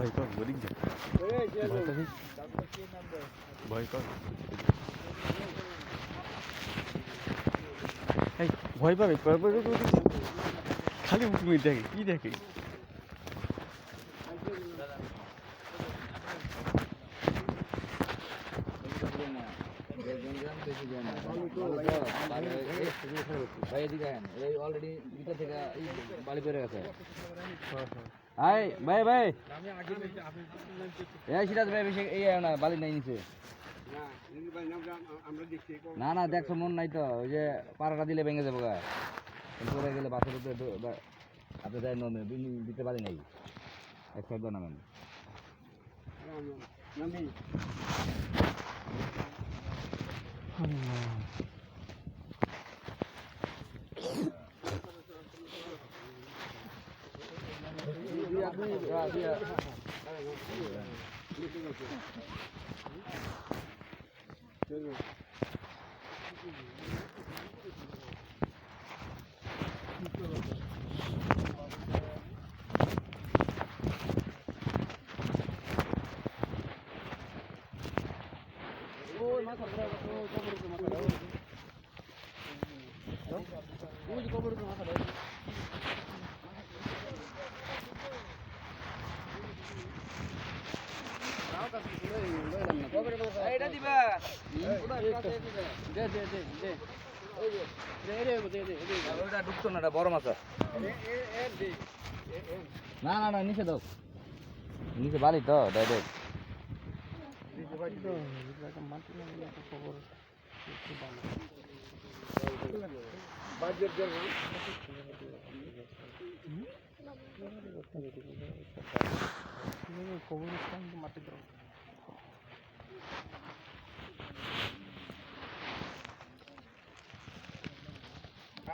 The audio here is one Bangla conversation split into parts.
ভয় কর বলিক যা ভয় কর এই ভয় পাবে খালি মুখে দেখে কি দেখে ভাই এদিকে এই অলরেডি ভিতর থেকে বাড়ি পেরে গেছে। হাই ভাই ভাই এই সিরাজ ভাই বেশি এই না বালি নাই নিচে না না দেখছ মন নাই তো ওই যে পাড়াটা দিলে ভেঙে যাব গা পরে গেলে বাসের উপরে আপনি যাই নমে দিতে পারি নাই এক সাইড নামেন এটা এটা বড় মাছ আছে। না না না নিচে দাও। নিচে বালি তো ডাইরেক্ট মাছা কি আনুমানিক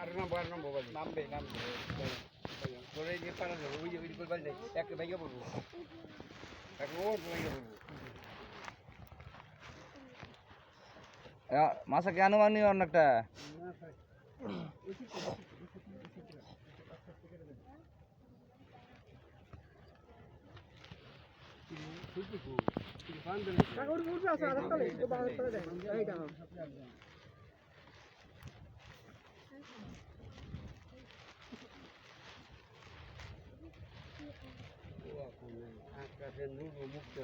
অনেকটা ধরে রাখেন ধরে রাখেন আমি বুঝছি আমি বুঝছি আমি দেখছি হাতের মধ্যে একটা? পেঁয়াজ লান কাকা খাটো যাবে না খাটো যাবে এই এই খাটো পাউডার আমার জান পাউডার এ ম-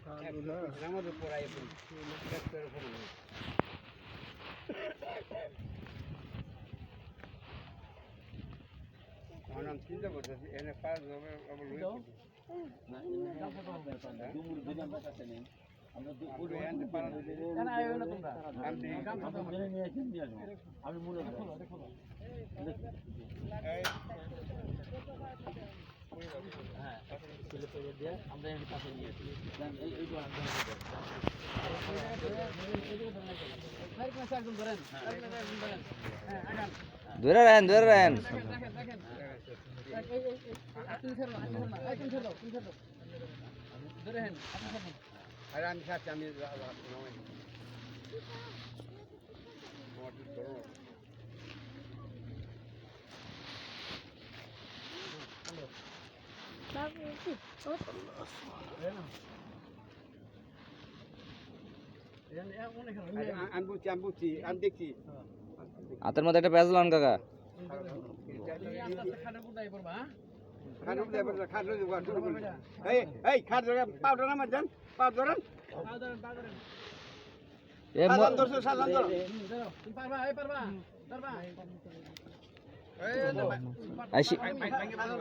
সাজান ধরছো সাজান ধর আই সি- আই সিরাজ ভাই মধ্যে মধ্যে রশিটা ধরে ভাই মধ্যে মধ্যে রশিটা ধরো নামা নামা নামা নামা নামা এই এই তোরা পিছলাম একটু পিছলাম ভালো খেলা আজকে এই এই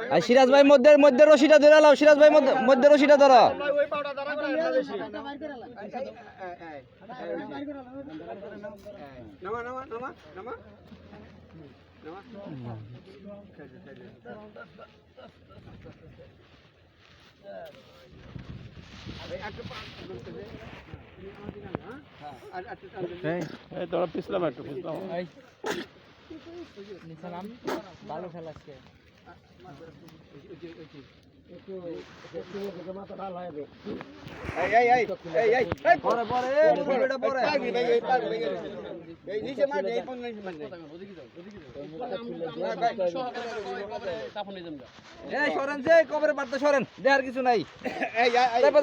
এই পরে পরে ভিডিওটা পরে পাগড়ি ভাই পাগড়ি ভাই এই নিচে মার এই কোন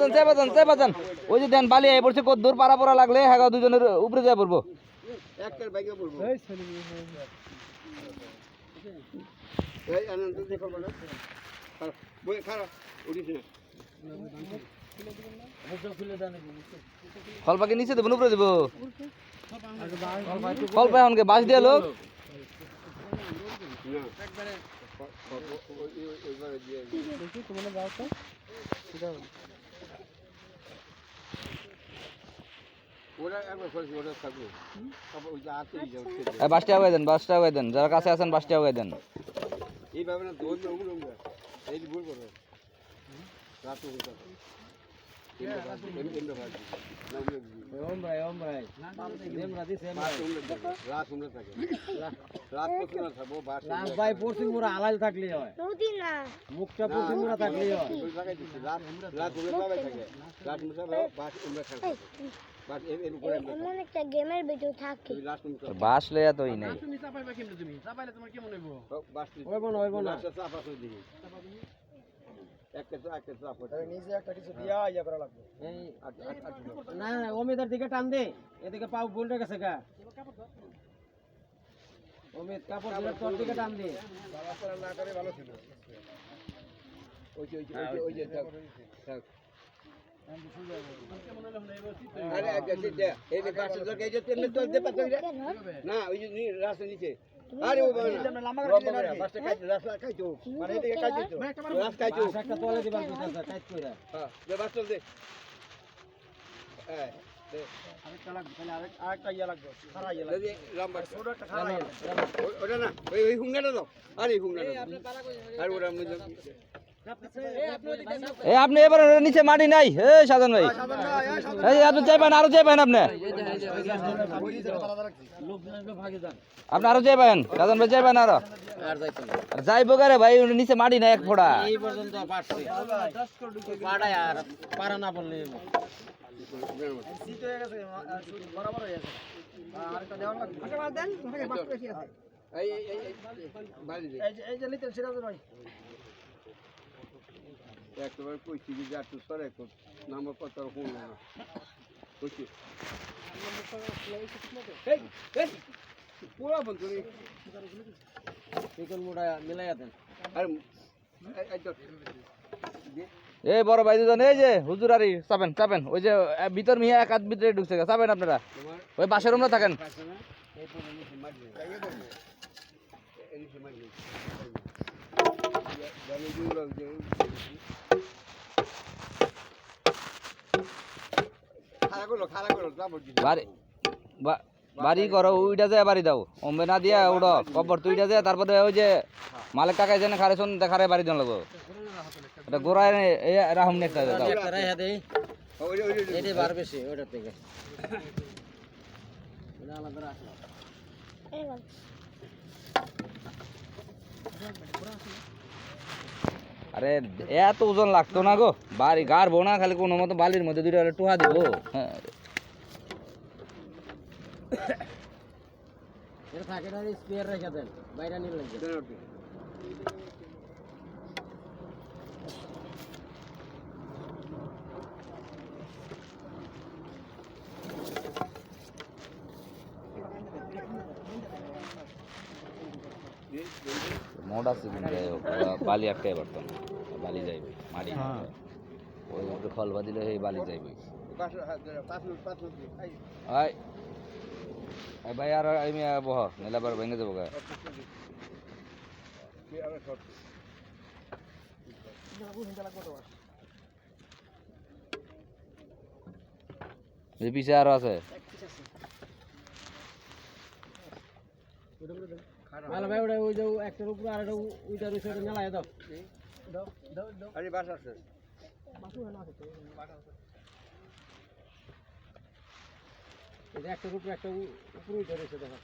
নিচে পাজান চাই পাজান ওই যে দেন বালি আই পড়ছে কত দূর পারা পড়া লাগলে হ্যাঁ দুজনের উপরে যায় পড়ব। একটা বাইকে পড়ব এই আনন্দ দেখো বলো। খারাপ। বই খারাপ। উঠিস না ফল পাখি নিচে দেবো উপরে দেবো। ফল পাই এখনকে বাস দিয়ে লোক ওরা একবার করেছি ওরা থাকবে তারপর ওই যে আতে যাচ্ছে এই বাসটা আগাই দেন বাসটা আগাই দেন যারা কাছে আছেন বাসটা আগাই দেন। এইভাবে না দৌড় এই ভুল করবে রাত যাবে ওম ভাই ওম ভাই দেম রাজি সেম রাত উমরে থাকে রাত পর্যন্ত না থাকব বাস লাখ ভাই পড়ছি আলাল থাকলে হয়। মুখটা পড়ছি মোরা থাকলে হয়। রাত থাকে রাত থাকে বাস এর এর উপরে আমরা এমন একটা গেমের ভিডিও থাকে থাকি লাস্ট উমরে বাস লইয়া তোই নাই বাস ওই বোন ওই বোন লাস্টে চাপা করে দিবি একটা তো একটা চাপা নিজে একটা কিছু দিয়া ইয়া করা লাগবে এই আট আট আট না না অমিতার দিকে টান দে এদিকে পাও ভুলটা গেছে গা অমিত কাপড় দিলে তোর দিকে টান দে না করে ভালো ছিল ওই যে ওই যে ওই যে ওই যে থাক থাক আরে এই যে গাছের দরকার এই যে তেমনি তো দে পাতা না ওই যে রাস্তা নিচে। আরে ও বাবা লম্বা করে বাসটা কাইতে রাস্তা কাইতো মানে এদিকে কাইতো রাস্তা কাইতো বাস একটা তলে দিতেছে টাইট কইরা। হ্যাঁ দে বাসটা দে। হ্যাঁ দে। আরেকটা লাগবে তাহলে আরেক আরেকটা ইয়া লাগবে খাড়া ইয়া দে লম্বা ছোট একটা খাড়া ইয়া ওটা না ওই ওই হুঙ্গাটা দাও। আরে হুঙ্গাটা আর ওরা এ আপনি এবার ওর নিচে মাটি নাই এ সাধন ভাই এই আপনি যাই পান আরও যাই পান আপনি আপনি আরও যাই পান সাধন ভাই যাই পান আরও আর যাইবো গারে ভাই নিচে মাটি নাই এক ফোড়া এই পর্যন্ত পারা না বললে হয়ে হয়ে আচ্ছা এই এই এই বাড়ি এই যে এই যে নিতেন সেটা তো নয় একবার কইছি যে যা তুই সরে কর নাম কত কোন না কইছি পুরো বন্ধু চিকন মিলাইয়া দেন আরে এই- বড় ভাই দুজন এই যে হুজুরারি চাপেন চাপেন ওই যে ভিতর মিয়া এক হাত ভিতরে ঢুকছে চাপেন আপনারা ওই বাসের রুমটা থাকেন না এই পুরো নিচে মারি দে এই বলব এই নিচে মারি দে জানি দিল যে খারাপ করল খারাপ করল যাব বাড়ি বাড়ি করো উইটা যায় বাড়ি দাও। অম্বে না দিয়া উড়ো কবর তুইটা যায় তারপরে ওই যে মালিক কাকা যেন খারে শুন দেখারে বাড়ি দেন লাগবো। এটা গোড়ায় রাহুম একটা দাও। একটা আরে এত ওজন লাগতো না গো। বাড়ি গার বোনা খালি কোনো মতো বালির মধ্যে দুইটা হলে টুহা দিব। হ্যাঁ। না মোটা যাই হোক বালি একটাই পারতো না। বালি যাইবে মাটি ওই ওকে খলবা দিলে সেই বালি যাইবে আই। ভাই আর আমি বহ নিলাবার ভেঙে যাব গা। পিছে আরও আছে। ভালো ভাই ওটা ওই যে একটার উপরে আর একটা ওইটার উপরে মেলায় দাও। আরে বাস আছে একটার উপরে একটা উপরে ওইটা দেখো।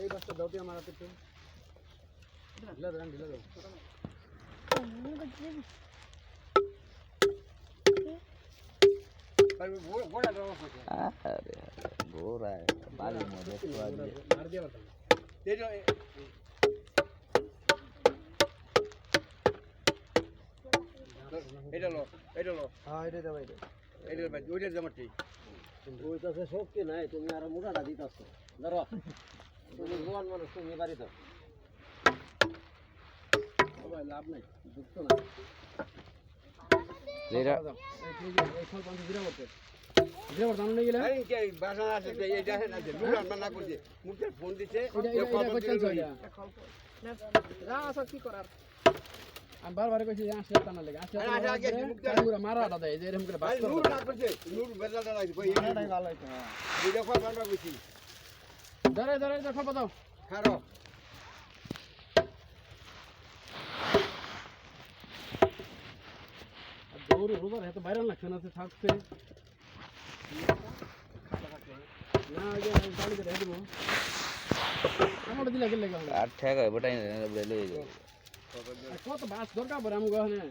এই বাসটা দাও আমার হাতে একটু। ঢিলা দাও ঢিলা দাও গোরায় বাড়ির মধ্যে মার দিয়ে এটা এটা লো এটা লো হ্যাঁ এটা দাও এটা এটা ভাই ওইটা জামাটি ওই কাছে শক্তি নাই তুমি আর মোটাটা দিতাছ ধরো তুমি জোয়ান মানুষ তুমি বাড়ি দাও ভাই লাভ নাই যুক্ত না যেটা এই ফল পান্তি জিরা করতে আমি বারবার কইছি যে আসলে টানা লাগে আসলে মারা আলাদা এই যে এরকম করে বাস ভাই নূর না করছে নূর বেলাটা লাগছে কই এটাই ভালো হইছে দুইটা ফল বানবা কইছি। ধরে ধরে দেখো পাতাও খারো। দৌড়ে এত বাইরে লাগছে না থাকছে। না ওই যে গাড়িতে রেখে দেবো আমার দিলে গেলে গেলে আর ঠেক হয় বটাই বেলে কত বাস দরকার পড়ে আমি গহনে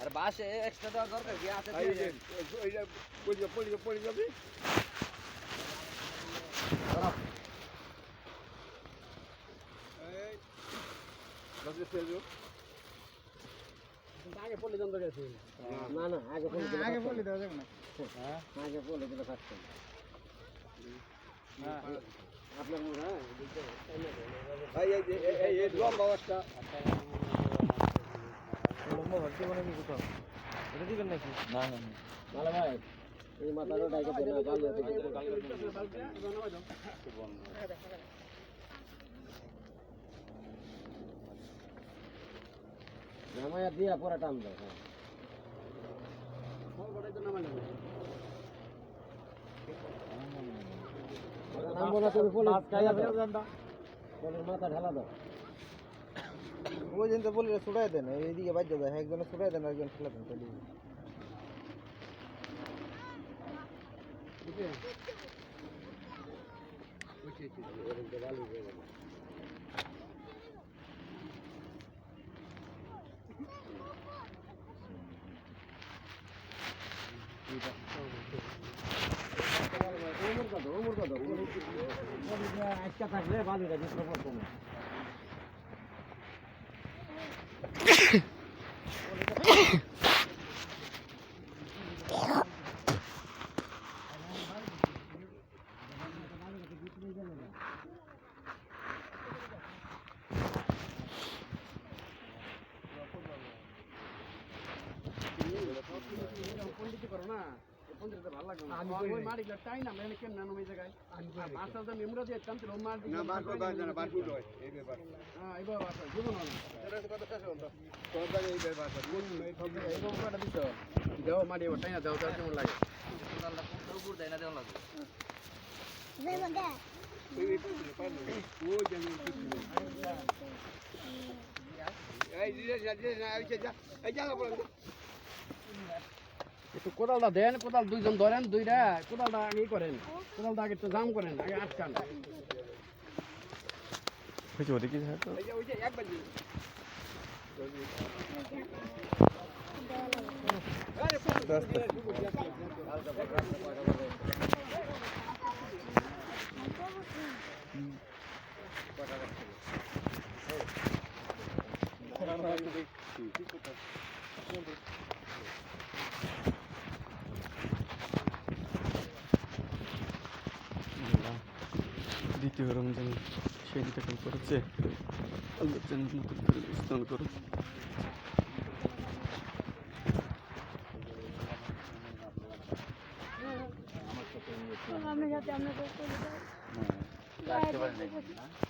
আর বাস এক্সট্রা দেওয়ার দরকার কি আছে এই যে এইটা পড়ি পড়ি পড়ি যাবে এই বাসে ফেলো আগে পড়লে জানতে গেছে না না আগে পড়লে আগে পড়লে দেওয়া যাবে না মনে হয় দিয়া পরে টান দাও হ্যাঁ নামবো না তুমি বলে বলের মাথা ঢালা দাও ওই দিন তো বলি ছুটাই দেন এইদিকে বাজ্য দেয় একজনে ছুটাই দেন একজন ফেলে দেন চলে যাবে। ওমর আজকা থাকলে বালিটা দিতে পন্ডিতি করো না পন্ডিতে ভালো লাগবে না ওই মাটি গুলো টাই না মানে কেমন নাম জায়গায় মাছটা তো মেমরা দিয়ে টানতে ও মাটি না বার কর বার না বার ফুট হয় এই ব্যাপার হ্যাঁ এবার বাসা জীবন হলো তোর দাগে এই ব্যাপার কোন এই সব এরকম কটা দিছ দাও মাটি এবার টাই না দাও তার কেমন লাগে উপর দেয় না দেওয়া লাগবে ও জানি এই দিলে যা দিলে এই যা এই যা বল একটু কোদালটা দেন কোদাল দুইজন ধরেন দুইটা কোদালটা আগে করেন। কোদালটা আগে একটু জাম করেন আগে আটকান। ওদিকে যায় তো দ্বিতীয় রমজান সেই দিকে কাল করেছে। আল্লাহ যেন নতুন করে স্নান করো আমি যাতে আমরা এখন বাজে আমার